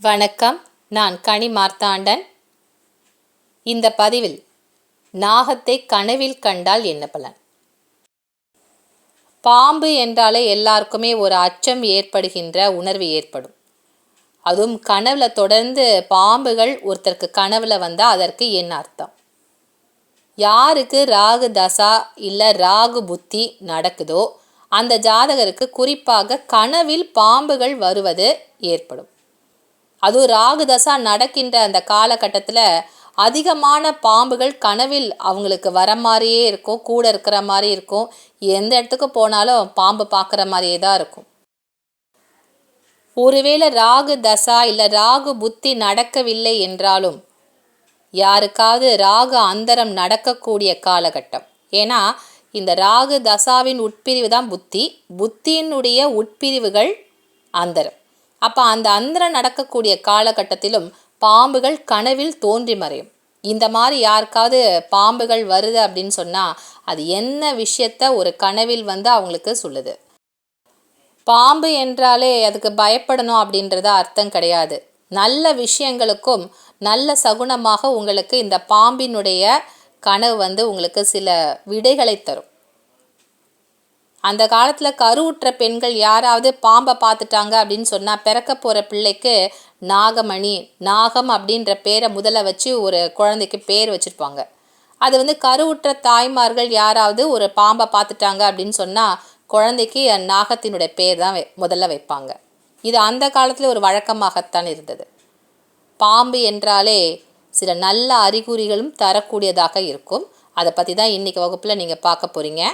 வணக்கம். நான் கனி மார்த்தாண்டன். இந்த பதிவில் நாகத்தை கனவில் கண்டால் என்ன பலன்? பாம்பு என்றாலே எல்லாருக்குமே ஒரு அச்சம் ஏற்படுகின்ற உணர்வு ஏற்படும். அதுவும் கனவுல தொடர்ந்து பாம்புகள் ஒருத்தருக்கு கனவுல வந்தால் அதற்கு என்ன அர்த்தம்? யாருக்கு ராகு தசா இல்லை ராகு புத்தி நடக்குதோ அந்த ஜாதகருக்கு குறிப்பாக கனவில் பாம்புகள் வருவது ஏற்படும். அதுவும் ராகு தசா நடக்கின்ற அந்த காலகட்டத்தில் அதிகமான பாம்புகள் கனவில் அவங்களுக்கு வர மாதிரியே இருக்கும் கூட இருக்கிற மாதிரி இருக்கும். எந்த இடத்துக்கு போனாலும் பாம்பு பார்க்குற மாதிரியே தான் இருக்கும். ஒருவேளை ராகு தசா இல்லை ராகு புத்தி நடக்கவில்லை என்றாலும் யாருக்காவது ராகு அந்தரம் நடக்கக்கூடிய காலகட்டம். ஏன்னா இந்த ராகு தசாவின் உட்பிரிவு தான் புத்தி. புத்தியினுடைய உட்பிரிவுகள் அந்தரம். அப்போ அந்த அந்தரம் நடக்கக்கூடிய காலகட்டத்திலும் பாம்புகள் கனவில் தோன்றி மறையும். இந்த மாதிரி யாருக்காவது பாம்புகள் வருது அப்படின்னு சொன்னால் அது என்ன விஷயத்த ஒரு கனவில் வந்து அவங்களுக்கு சொல்லுது. பாம்பு என்றாலே அதுக்கு பயப்படணும் அப்படின்றத அர்த்தம் கிடையாது. நல்ல விஷயங்களுக்கும் நல்ல சகுனமாக உங்களுக்கு இந்த பாம்பினுடைய கனவு வந்து உங்களுக்கு சில விடைகளை தரும். அந்த காலத்தில் கருவுற்ற பெண்கள் யாராவது பாம்பை பார்த்துட்டாங்க அப்படின்னு சொன்னால் பிறக்க போகிற பிள்ளைக்கு நாகமணி நாகம் அப்படின்ற பேரை முதல்ல வச்சு ஒரு குழந்தைக்கு பேர் வச்சுருப்பாங்க. அது வந்து கருவுற்ற தாய்மார்கள் யாராவது ஒரு பாம்பை பார்த்துட்டாங்க அப்படின்னு சொன்னால் குழந்தைக்கு நாகத்தினுடைய பேர் தான் முதல்ல வைப்பாங்க. இது அந்த காலத்தில் ஒரு வழக்கமாகத்தான் இருந்தது. பாம்பு என்றாலே சில நல்ல அறிகுறிகளும் தரக்கூடியதாக இருக்கும். அதை பற்றி தான் இன்றைக்கி வகுப்பில் நீங்கள் பார்க்க போகிறீங்க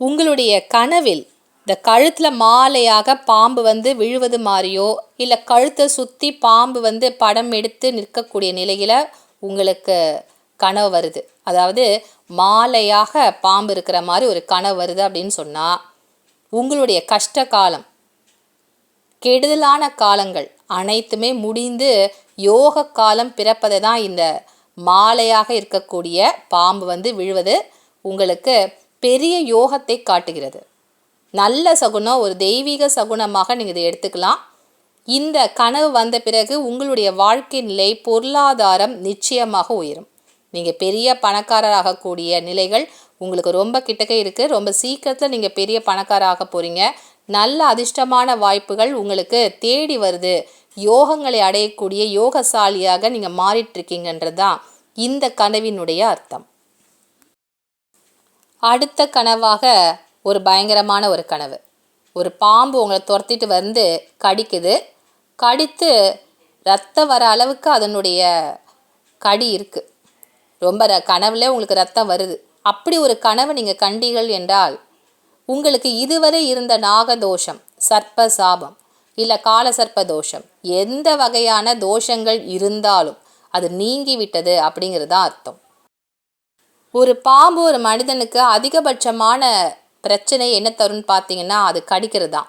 உங்களுடைய கனவில் இந்த கழுத்தில் மாலையாக பாம்பு வந்து விழுவது மாதிரியோ இல்லை கழுத்தை சுற்றி பாம்பு வந்து படம் எடுத்து நிற்கக்கூடிய நிலையில் உங்களுக்கு கனவு வருது. அதாவது மாலையாக பாம்பு இருக்கிற மாதிரி ஒரு கனவு வருது அப்படின்னு சொன்னால் உங்களுடைய கஷ்ட காலம் கெடுதலான காலங்கள் அனைத்துமே முடிந்து யோக காலம் பிறப்பதை தான் இந்த மாலையாக இருக்கக்கூடிய பாம்பு வந்து விழுவது. உங்களுக்கு பெரிய யோகத்தை காட்டுகிறது. நல்ல சகுனம் ஒரு தெய்வீக சகுனமாக நீங்கள் இதை எடுத்துக்கலாம். இந்த கனவு வந்த பிறகு உங்களுடைய வாழ்க்கை நிலை பொருளாதாரம் நிச்சயமாக உயரும். நீங்கள் பெரிய பணக்காரராகக்கூடிய நிலைகள் உங்களுக்கு ரொம்ப கிட்டக்க இருக்குது ரொம்ப சீக்கிரத்தில் நீங்கள் பெரிய பணக்காராக போகிறீங்க நல்ல அதிர்ஷ்டமான வாய்ப்புகள் உங்களுக்கு தேடி வருது. யோகங்களை அடையக்கூடிய யோகசாலியாக நீங்கள் மாறிட்டுருக்கீங்கன்றது தான் இந்த கனவினுடைய அர்த்தம். அடுத்த கனவாக ஒரு பயங்கரமான ஒரு கனவு. ஒரு பாம்பு உங்களை துரத்திட்டு வந்து கடிக்குது. கடித்து ரத்தம் வர அளவுக்கு அதனுடைய கடி இருக்குது ரொம்ப ர கனவுல உங்களுக்கு ரத்தம் வருது. அப்படி ஒரு கனவு நீங்கள் கண்டீர்கள் என்றால் உங்களுக்கு இதுவரை இருந்த நாகதோஷம் சர்ப்ப சாபம் இல்லை கால சர்ப்ப தோஷம் எந்த வகையான தோஷங்கள் இருந்தாலும் அது நீங்கி விட்டது அப்படிங்கிறது தான் அர்த்தம். ஒரு பாம்பு ஒரு மனிதனுக்கு அதிகபட்சமான பிரச்சனை என்ன தரும்னு பார்த்தீங்கன்னா அது கடிக்கிறது தான்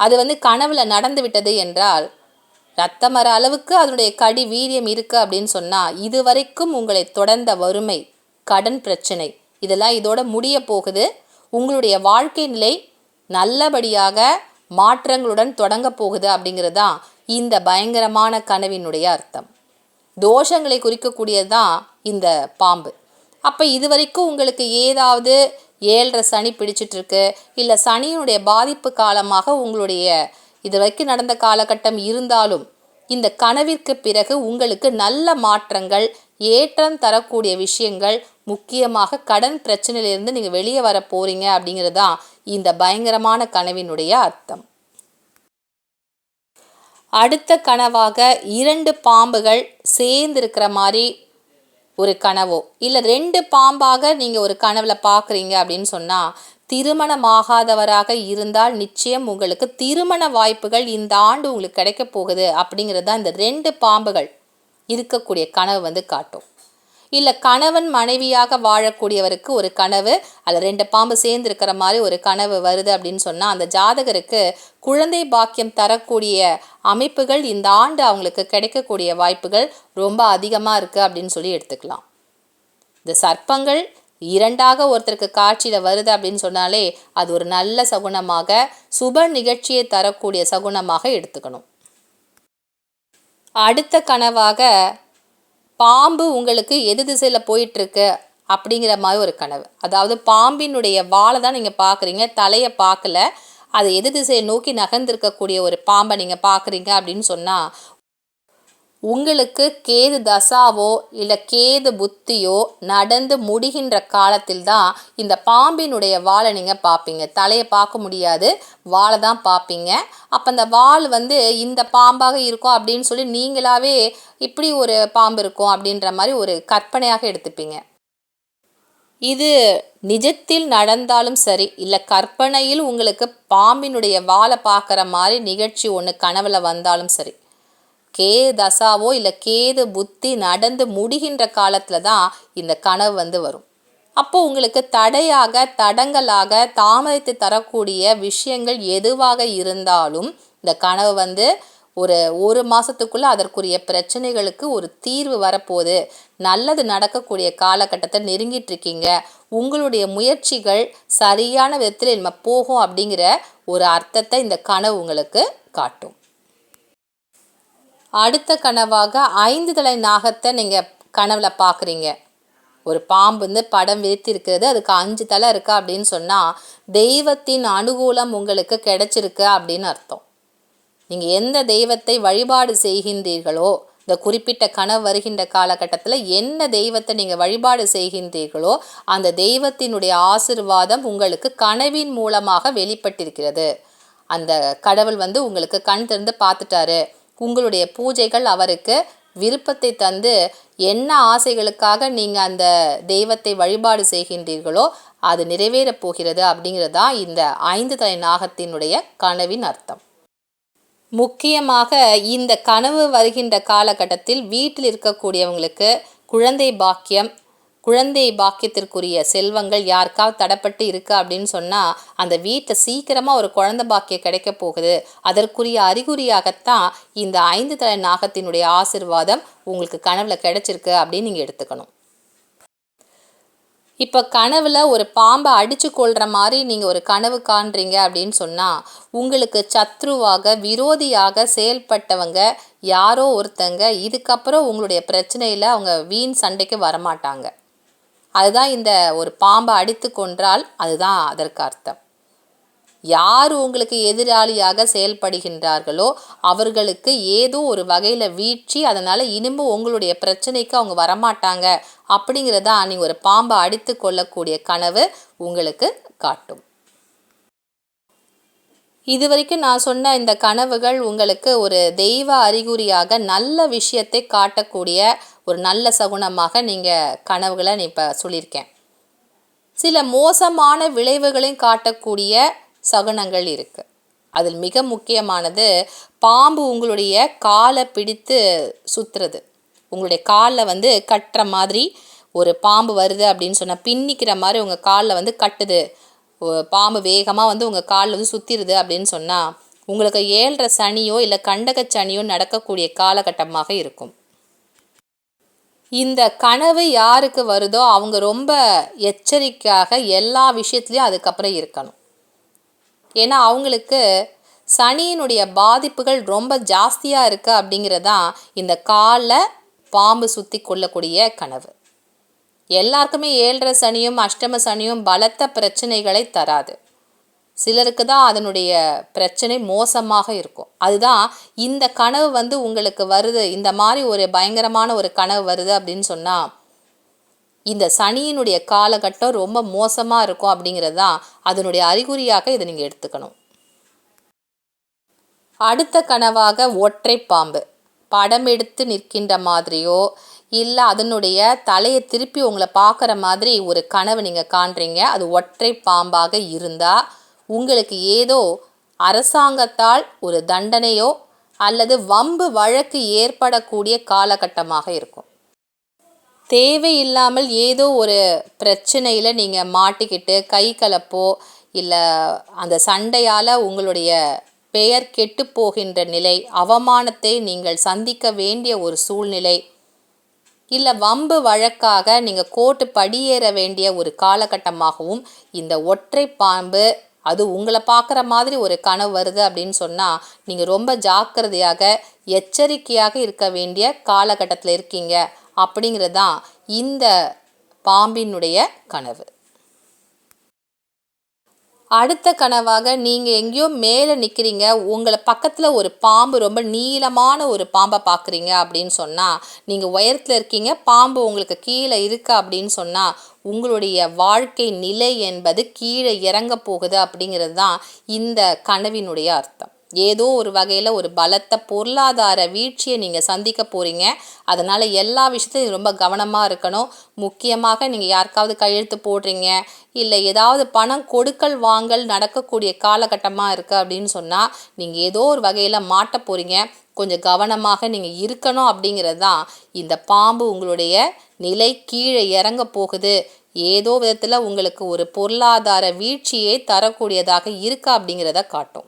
அது வந்து கனவுல நடந்து விட்டது என்றால் ரத்தம் வர அளவுக்கு அதனுடைய கடி வீரியம் இருக்குது அப்படின்னு சொன்னால் இதுவரைக்கும் உங்களை தொடர்ந்த வறுமை கடன் பிரச்சனை இதெல்லாம் இதோட முடிய போகுது. உங்களுடைய வாழ்க்கை நிலை நல்லபடியாக மாற்றங்களுடன் தொடங்க போகுது அப்படிங்கிறது தான் இந்த பயங்கரமான கனவினுடைய அர்த்தம். தோஷங்களை குறிக்கக்கூடியது தான் இந்த பாம்பு. அப்போ இது வரைக்கும் உங்களுக்கு ஏதாவது ஏழரை சனி பிடிச்சிட்ருக்கு இல்லை சனியினுடைய பாதிப்பு காலமாக உங்களுடைய இது வரைக்கும் நடந்த காலகட்டம் இருந்தாலும் இந்த கனவிற்கு பிறகு உங்களுக்கு நல்ல மாற்றங்கள் ஏற்றம் தரக்கூடிய விஷயங்கள் முக்கியமாக கடன் பிரச்சனையிலிருந்து நீங்கள் வெளியே வர போகிறீங்க அப்படிங்கிறது தான் இந்த பயங்கரமான கனவினுடைய அர்த்தம். அடுத்த கனவாக இரண்டு பாம்புகள் சேர்ந்து இருக்கிற மாதிரி ஒரு கனவோ இல்லை ரெண்டு பாம்பாக நீங்கள் ஒரு கனவில் பார்க்குறீங்க அப்படின்னு சொன்னால் திருமணமாகாதவராக இருந்தால் நிச்சயம் உங்களுக்கு திருமண வாய்ப்புகள் இந்த ஆண்டு உங்களுக்கு கிடைக்க போகுது அப்படிங்கிறது தான் இந்த ரெண்டு பாம்புகள் இருக்கக்கூடிய கனவு வந்து காட்டும். இல்லை கணவன் மனைவியாக வாழக்கூடியவருக்கு ஒரு கனவு அதில் ரெண்டு பாம்பு சேர்ந்து இருக்கிற மாதிரி ஒரு கனவு வருது அப்படின்னு சொன்னால் அந்த ஜாதகருக்கு குழந்தை பாக்கியம் தரக்கூடிய அமைப்புகள் இந்த ஆண்டு அவங்களுக்கு கிடைக்கக்கூடிய வாய்ப்புகள் ரொம்ப அதிகமாக இருக்குது அப்படின்னு சொல்லி எடுத்துக்கலாம். இந்த சர்ப்பங்கள் இரண்டாக ஒருத்தருக்கு காட்சியில் வருது அப்படின்னு சொன்னாலே அது ஒரு நல்ல சகுனமாக சுப நிகழ்ச்சியை தரக்கூடிய சகுனமாக எடுத்துக்கணும். அடுத்த கனவாக பாம்பு உங்களுக்கு எது திசையில் போயிட்டுருக்கு அப்படிங்கிற மாதிரி ஒரு கனவு. அதாவது பாம்பினுடைய வாழை தான் நீங்கள் பார்க்குறீங்க தலையை பார்க்கல. அது எது திசையை நோக்கி நகர்ந்திருக்கக்கூடிய ஒரு பாம்பை நீங்கள் பார்க்குறீங்க அப்படின்னு சொன்னால் உங்களுக்கு கேது தசாவோ இல்லை கேது புத்தியோ நடந்து முடிகின்ற காலத்தில் தான் இந்த பாம்பினுடைய வாழை நீங்கள் பார்ப்பீங்க தலையை பார்க்க முடியாது வாழை தான் பார்ப்பீங்க அப்போ அந்த வால் வந்து இந்த பாம்பாக இருக்கும் அப்படின்னு சொல்லி நீங்களாவே இப்படி ஒரு பாம்பு இருக்கும் அப்படின்ற மாதிரி ஒரு கற்பனையாக எடுத்துப்பீங்க. இது நிஜத்தில் நடந்தாலும் சரி இல்லை கற்பனையில் உங்களுக்கு பாம்பினுடைய வாழை பார்க்குற மாதிரி நிகழ்ச்சி ஒன்று கனவில் வந்தாலும் சரி கேது தசாவோ இல்லை கேது புத்தி நடந்து முடிகின்ற காலத்தில் தான் இந்த கனவு வந்து வரும். அப்போ உங்களுக்கு தடையாக தடங்கலாக தாமதித்து தரக்கூடிய விஷயங்கள் எதுவாக இருந்தாலும் இந்த கனவு வந்து ஒரு ஒரு மாதத்துக்குள்ளே அதற்குரிய பிரச்சனைகளுக்கு ஒரு தீர்வு வரப்போகுது. நல்லது நடக்கக்கூடிய காலகட்டத்தை நெருங்கிட்டு இருக்கீங்க உங்களுடைய முயற்சிகள் சரியான விதத்தில் நம்ம போகும் அப்படிங்கிற ஒரு அர்த்தத்தை இந்த கனவு உங்களுக்கு காட்டும். அடுத்த கனவாக ஐந்து தலை நாகத்தை நீங்கள் கனவில் பார்க்குறீங்க. ஒரு பாம்பு வந்து படம் விரித்து இருக்கிறது அதுக்கு அஞ்சு தலை இருக்கா அப்படின்னு சொன்னால் தெய்வத்தின் அனுகூலம் உங்களுக்கு கிடைச்சிருக்கு அப்படின்னு அர்த்தம். நீங்கள் எந்த தெய்வத்தை வழிபாடு செய்கின்றீர்களோ இந்த குறிப்பிட்ட கனவு வருகின்ற காலகட்டத்தில் என்ன தெய்வத்தை நீங்கள் வழிபாடு செய்கின்றீர்களோ அந்த தெய்வத்தினுடைய ஆசிர்வாதம் உங்களுக்கு கனவின் மூலமாக வெளிப்பட்டிருக்கிறது. அந்த கடவுள் வந்து உங்களுக்கு கண் திறந்து பார்த்துட்டாரு. உங்களுடைய பூஜைகள் அவருக்கு விருப்பத்தை தந்து என்ன ஆசைகளுக்காக நீங்கள் அந்த தெய்வத்தை வழிபாடு செய்கின்றீர்களோ அது நிறைவேறப் போகிறது அப்படிங்கிறது தான் இந்த ஐந்து தலை நாகத்தினுடைய கனவின் அர்த்தம். முக்கியமாக இந்த கனவு வருகின்ற காலகட்டத்தில் வீட்டில் இருக்கக்கூடியவங்களுக்கு குழந்தை பாக்கியம் குழந்தை பாக்கியத்திற்குரிய செல்வங்கள் யாருக்காவது தடப்பட்டு இருக்கு அப்படின்னு சொன்னால் அந்த வீட்டை சீக்கிரமாக ஒரு குழந்தை பாக்கியம் கிடைக்க போகுது. அதற்குரிய அறிகுறியாகத்தான் இந்த ஐந்து தலை நாகத்தினுடைய ஆசிர்வாதம் உங்களுக்கு கனவுல கிடைச்சிருக்கு அப்படின்னு நீங்கள் எடுத்துக்கணும். இப்போ கனவில் ஒரு பாம்பை அடித்து கொள்கிற மாதிரி நீங்கள் ஒரு கனவு காண்றீங்க அப்படின்னு சொன்னால் உங்களுக்கு சத்ருவாக விரோதியாக செயல்பட்டவங்க யாரோ ஒருத்தங்க இதுக்கப்புறம் உங்களுடைய பிரச்சனையில் அவங்க வீண் சண்டைக்கு வரமாட்டாங்க. அதுதான் இந்த ஒரு பாம்பை அடித்து கொன்றால் அதுதான் அதற்கு அர்த்தம். யார் உங்களுக்கு எதிராளியாக செயல்படுகின்றார்களோ அவர்களுக்கு ஏதோ ஒரு வகையில் வீழ்ச்சி அதனால் இனிமும் உங்களுடைய பிரச்சனைக்கு அவங்க வரமாட்டாங்க அப்படிங்கிறதா நீங்கள் ஒரு பாம்பை அடித்து கொள்ளக்கூடிய கனவு உங்களுக்கு காட்டும். இது வரைக்கும் நான் சொன்ன இந்த கனவுகள் உங்களுக்கு ஒரு தெய்வ அறிகுறியாக நல்ல விஷயத்தை காட்டக்கூடிய ஒரு நல்ல சகுனமாக நீங்கள் கனவுகளை நீ இப்போ சொல்லியிருக்கேன். சில மோசமான விளைவுகளையும் காட்டக்கூடிய சகுனங்கள் இருக்குது அதில் மிக முக்கியமானது பாம்பு உங்களுடைய காலை பிடித்து சுற்றுறது உங்களுடைய காலில் வந்து கட்டுற மாதிரி ஒரு பாம்பு வருது அப்படின்னு சொன்னால் பின்னிக்கிற மாதிரி உங்கள் காலில் வந்து கட்டுது. பாம்பு வேகமாக வந்து உங்கள் காலில் வந்து சுற்றிடுது அப்படின்னு சொன்னால் உங்களுக்கு ஏழ்ற சனியோ இல்லை கண்டக சனியோ நடக்கக்கூடிய காலகட்டமாக இருக்கும். இந்த கனவு யாருக்கு வருதோ அவங்க ரொம்ப எச்சரிக்கையாக எல்லா விஷயத்துலையும் அதுக்கப்புறம் இருக்கணும். ஏன்னா அவங்களுக்கு சனியினுடைய பாதிப்புகள் ரொம்ப ஜாஸ்தியாக இருக்குது அப்படிங்கிறதான் இந்த காலில் பாம்பு சுற்றி கொள்ளக்கூடிய கனவு. எல்லாருக்குமே ஏழரை சனியும் அஷ்டம சனியும் பலத்த பிரச்சனைகளை தராது. சிலருக்கு தான் அதனுடைய பிரச்சனை மோசமாக இருக்கும். அதுதான் இந்த கனவு வந்து உங்களுக்கு வருது இந்த மாதிரி ஒரு பயங்கரமான ஒரு கனவு வருது அப்படின்னு சொன்னால் இந்த சனியினுடைய காலகட்டம் ரொம்ப மோசமாக இருக்கும் அப்படிங்கிறது தான் அதனுடைய அறிகுறியாக இதை நீங்கள் எடுத்துக்கணும். அடுத்த கனவாக ஒற்றை பாம்பு. படம் எடுத்து நிற்கின்ற மாதிரியோ இல்லை அதனுடைய தலையை திருப்பி உங்களை பார்க்குற மாதிரி ஒரு கனவு நீங்கள் காண்றீங்க அது ஒற்றை பாம்பாக இருந்தால் உங்களுக்கு ஏதோ அரசாங்கத்தால் ஒரு தண்டனையோ அல்லது வம்பு வழக்கு ஏற்படக்கூடிய காலகட்டமாக இருக்கும். தேவையில்லாமல் ஏதோ ஒரு பிரச்சனையில் நீங்கள் மாட்டிக்கிட்டு கை கலப்போ இல்லை அந்த சண்டையால் உங்களுடைய பெயர் கெட்டு போகின்ற நிலை அவமானத்தை நீங்கள் சந்திக்க வேண்டிய ஒரு சூழ்நிலை இல்லை வம்பு வழக்காக நீங்கள் கோர்ட்டு படியேற வேண்டிய ஒரு காலகட்டமாகவும் இந்த ஒற்றை பாம்பு அது உங்களை பார்க்குற மாதிரி ஒரு கனவு வருது அப்படின்னு சொன்னால் நீங்கள் ரொம்ப ஜாக்கிரதையாக எச்சரிக்கையாக இருக்க வேண்டிய காலகட்டத்தில் இருக்கீங்க அப்படிங்கிறது தான் இந்த பாம்பினுடைய கனவு. அடுத்த கனவாக நீங்கள் எங்கேயோ மேலே நிற்கிறீங்க உங்களை பக்கத்தில் ஒரு பாம்பு ரொம்ப நீளமான ஒரு பாம்பை பார்க்குறீங்க அப்படின்னு சொன்னால் நீங்கள் உயரத்தில் இருக்கீங்க பாம்பு உங்களுக்கு கீழே இருக்கா அப்படின்னு சொன்னால் உங்களுடைய வாழ்க்கை நிலை என்பது கீழே இறங்க போகுது அப்படிங்கிறது தான் இந்த கனவினுடைய அர்த்தம். ஏதோ ஒரு வகையில் ஒரு பலத்த பொருளாதார வீழ்ச்சியை நீங்கள் சந்திக்க போகிறீங்க அதனால் எல்லா விஷயத்தையும் ரொம்ப கவனமாக இருக்கணும். முக்கியமாக நீங்கள் யாருக்காவது கையெழுத்து போடுறீங்க. இல்லை ஏதாவது பணம் கொடுக்கல் வாங்கல் நடக்கக்கூடிய காலகட்டமாக இருக்குது அப்படின்னு சொன்னால் நீங்கள் ஏதோ ஒரு வகையில் மாட்ட போகிறீங்க கொஞ்சம் கவனமாக நீங்கள் இருக்கணும் அப்படிங்கிறது தான் இந்த பாம்பு உங்களுடைய நிலை கீழே இறங்க போகுது. ஏதோ விதத்தில் உங்களுக்கு ஒரு பொருளாதார வீழ்ச்சியை தரக்கூடியதாக இருக்கா அப்படிங்கிறத காட்டும்.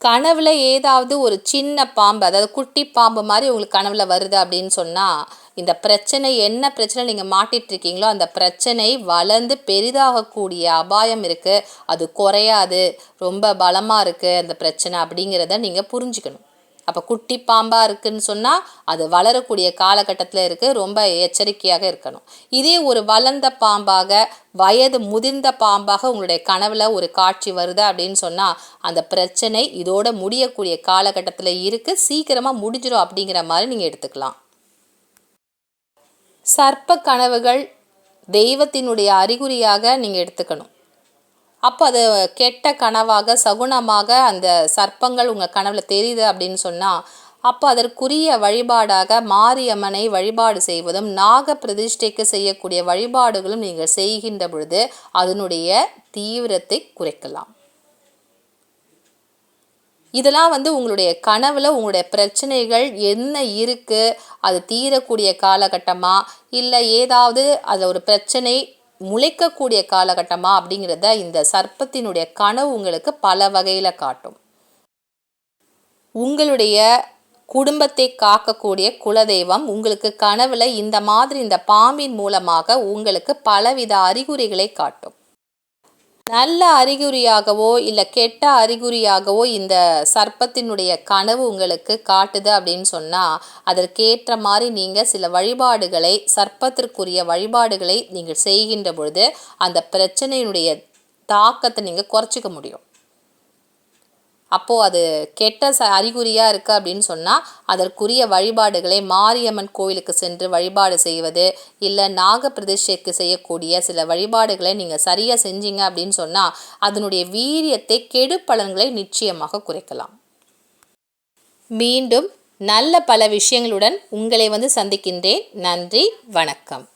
கனவுல ஏதாவது ஒரு சின்ன பாம்பு அதாவது குட்டி பாம்பு மாதிரி உங்களுக்கு கனவுல வருது அப்படின்னு சொன்னால் இந்த பிரச்சனை என்ன பிரச்சனை நீங்கள் மாட்டிகிட்ருக்கீங்களோ அந்த பிரச்சனை வளர்ந்து பெரிதாகக்கூடிய அபாயம் இருக்குது அது குறையாது. ரொம்ப பலமாக இருக்குது அந்த பிரச்சனை அப்படிங்கிறத நீங்கள் புரிஞ்சுக்கணும். அப்போ குட்டி பாம்பாக இருக்குதுன்னு சொன்னால் அது வளரக்கூடிய காலகட்டத்தில் இருக்குது ரொம்ப எச்சரிக்கையாக இருக்கணும். இதே ஒரு வளர்ந்த பாம்பாக வயது முதிர்ந்த பாம்பாக உங்களுடைய கனவில் ஒரு காட்சி வருது அப்படின்னு சொன்னால் அந்த பிரச்சனை இதோட முடியக்கூடிய காலகட்டத்தில் இருக்குது சீக்கிரமாக முடிஞ்சிடும் அப்படிங்கிற மாதிரி நீங்கள் எடுத்துக்கலாம். சர்ப்ப கனவுகள் தெய்வத்தினுடைய அறிகுறியாக நீங்கள் எடுத்துக்கணும். அப்போ அது கெட்ட கனவாக சகுனமாக அந்த சர்ப்பங்கள் உங்கள் கனவில் தெரியுது அப்படின்னு சொன்னால் அப்போ அதற்குரிய வழிபாடாக மாரியம்மனை வழிபாடு செய்வதும் நாக பிரதிஷ்டைக்கு செய்யக்கூடிய வழிபாடுகளும் நீங்கள் செய்கின்ற பொழுது அதனுடைய தீவிரத்தை குறைக்கலாம். இதெல்லாம் வந்து உங்களுடைய கனவில் உங்களுடைய பிரச்சனைகள் என்ன இருக்குது அது தீரக்கூடிய காலகட்டமாக இல்லை ஏதாவது அதில் ஒரு பிரச்சனை முளைக்கக்கூடிய காலகட்டமா அப்படிங்கிறத இந்த சர்ப்பத்தினுடைய கனவு உங்களுக்கு பல வகையில் காட்டும். உங்களுடைய குடும்பத்தை காக்கக்கூடிய குலதெய்வம் உங்களுக்கு கனவுல இந்த மாதிரி இந்த பாம்பின் மூலமாக உங்களுக்கு பலவித அறிகுறிகளை காட்டும். நல்ல அறிகுறியாகவோ இல்லை கெட்ட அறிகுறியாகவோ இந்த சர்ப்பத்தினுடைய கனவு உங்களுக்கு காட்டுது அப்படின்னு சொன்னால் அதற்கேற்ற மாதிரி நீங்கள் சில வழிபாடுகளை சர்ப்பத்திற்குரிய வழிபாடுகளை நீங்கள் செய்கின்ற பொழுது அந்த பிரச்சனையினுடைய தாக்கத்தை நீங்கள் குறைச்சிக்க முடியும். அப்போது அது கெட்ட ச அறிகுறியாக இருக்குது அப்படின்னு சொன்னால் அதற்குரிய வழிபாடுகளை மாரியம்மன் கோவிலுக்கு சென்று வழிபாடு செய்வது இல்லை நாகப்பிரதிஷ்டைக்கு செய்யக்கூடிய சில வழிபாடுகளை நீங்கள் சரியாக செஞ்சீங்க அப்படின்னு சொன்னால் அதனுடைய வீரியத்தை கெடு பலன்களை நிச்சயமாக குறைக்கலாம். மீண்டும் நல்ல பல விஷயங்களுடன் உங்களை வந்து சந்திக்கின்றேன். நன்றி வணக்கம்.